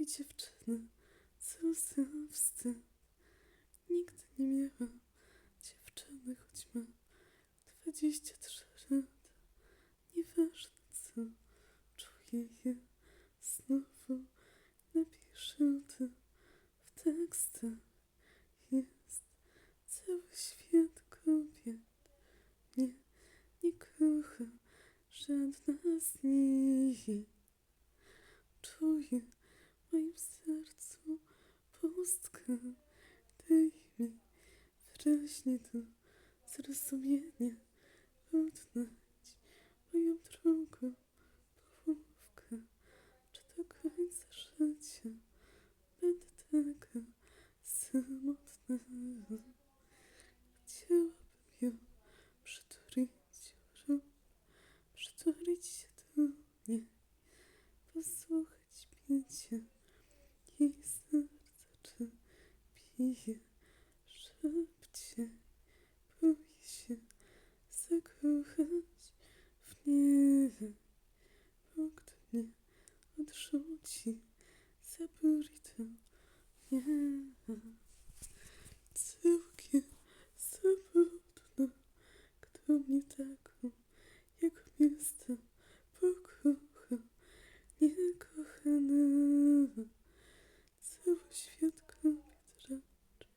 lubi dziewczyny, co wstyd. Nigdy nie miała dziewczyny, choć ma 23 lata. Nieważne co, czuję je znowu. Napiszę to w tekstach. Jest cały świat kobiet. Nie, nie kocha żadna z nich. Czuję w moim sercu pustkę. Daj mi wyraźnie do zrozumienia odnać moją drugą połówkę. Czy do końca życia będę taka samotna? Chciałabym ją przytulić rąk, przytulić się do mnie, posłuchać bicia jej serca, czy bije szybciej. Boję się zakochać w nie, bo gdy mnie odrzuci, zaboli to mnie. Całkiem samotna, kto mnie taką, jaką jestem, pokocha, niekochana. Cały świat kobiet racz,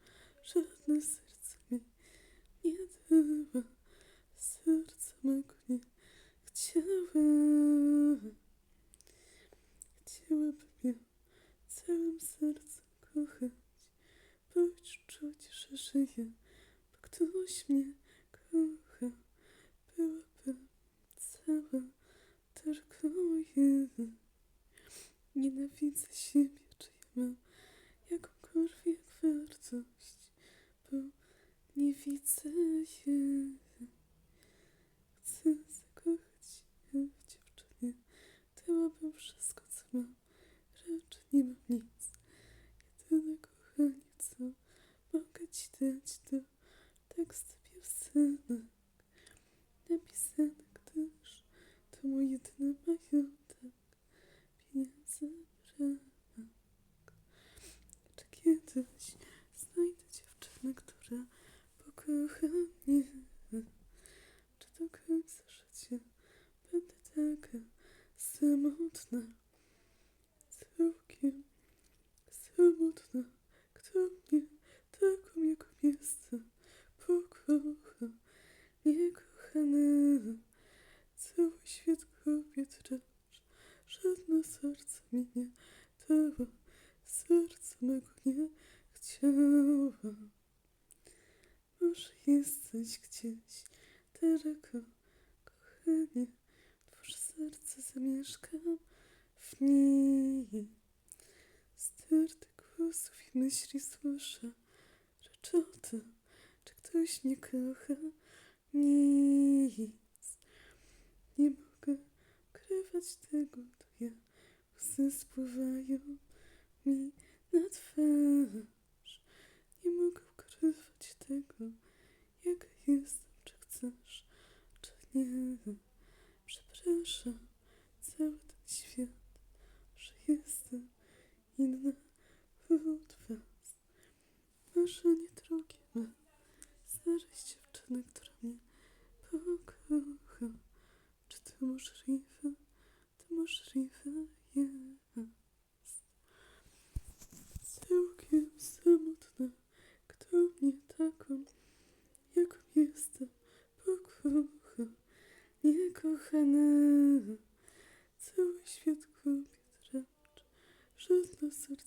żadne serce mi nie dała, serca mego nie chciała. Chciałabym ją całym sercem kochać, być czuć, że żyję, bo ktoś mnie kocha. Byłabym cała tylko jedna. Nienawidzę siebie, czy ja mam jakąkolwiek wartość, bo nie widzę jej. Chcę zakochać się w dziewczynie, dałabym wszystko, co mam, raczej nie mam nic. Jedyne kochanie, co mogę ci dać, to teksty piosenek, napisane, gdyż to mój jedyny majątek, pieniędzy brak. Czy kiedyś znajdę dziewczynę, która pokocha mnie? Czy do końca życia będę taka samotna? Całkiem samotna, kto mnie taką jaką jestem pokocha, niekochana. Cały świat kobiet racz, żadne serce mi nie dało, serce mego nie chciała. Może jesteś gdzieś daleko, kochanie, twórz serce zamieszkam niej. Sterty głosów i myśli słyszę, tym, czy ktoś mnie kocha, nic. Nie mogę ukrywać tego, to ja łzy spływają mi na twarz. Nie mogę ukrywać tego, jaka jestem, czy chcesz, czy nie. Przepraszam cały ten świat, jestem inna od was. Marzenie drugie ma znaleźć dziewczynę, która mnie pokocha. Czy to możliwe? To możliwe jest. Całkiem samotna, kto mnie taką, jaką jestem, pokocha, niekochana. Cały świat kobiet racz, żadne serce